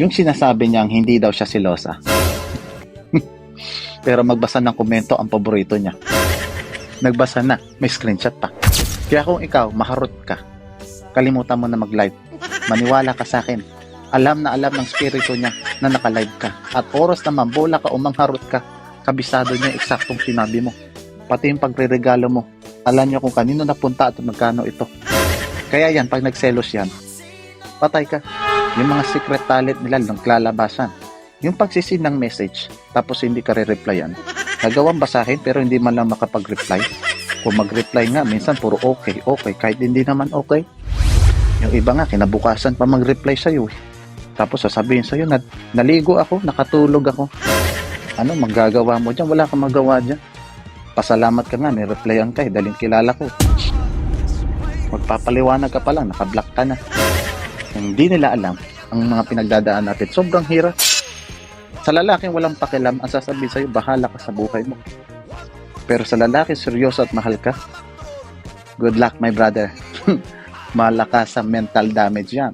Yung sinasabi niyang hindi daw siya silosa. Pero magbasa ng komento ang paborito niya. Nagbasa na, may screenshot pa. Kaya kung ikaw, maharot ka, kalimutan mo na mag-live. Maniwala ka sa akin. Alam na alam ng spirito niya na naka-live ka. At oras naman, bola ka o mangharot ka, kabisado niya eksaktong sinabi mo. Pati yung pagre-regalo mo. Alam niya kung kanino napunta at magkano ito. Kaya yan, pag nagselos yan, patay ka. Yung mga secret talent nila naglalabasan. Yung pagsisin ng message, tapos hindi ka re-replyan. Nagawang basahin pero hindi man lang makapag-reply. Kung mag-reply nga, minsan puro okay, okay, kahit hindi naman okay. Yung iba nga, kinabukasan pa mag-reply sa'yo eh. Tapos sasabihin sa'yo, na, naligo ako, nakatulog ako. Ano, magagawa mo dyan? Wala kang magawa dyan. Pasalamat ka nga, may replyan ka eh, daling kilala ko. Magpapaliwanag ka pa lang, nakablock ka na. Hindi nila alam ang mga pinagdadaan natin. Sobrang hirap. Sa lalaking walang pakialam, ang sasabihin sa'yo, bahala ka sa buhay mo. Pero sa lalaki, seryoso at mahal ka, good luck, my brother. Malakas sa mental damage yan.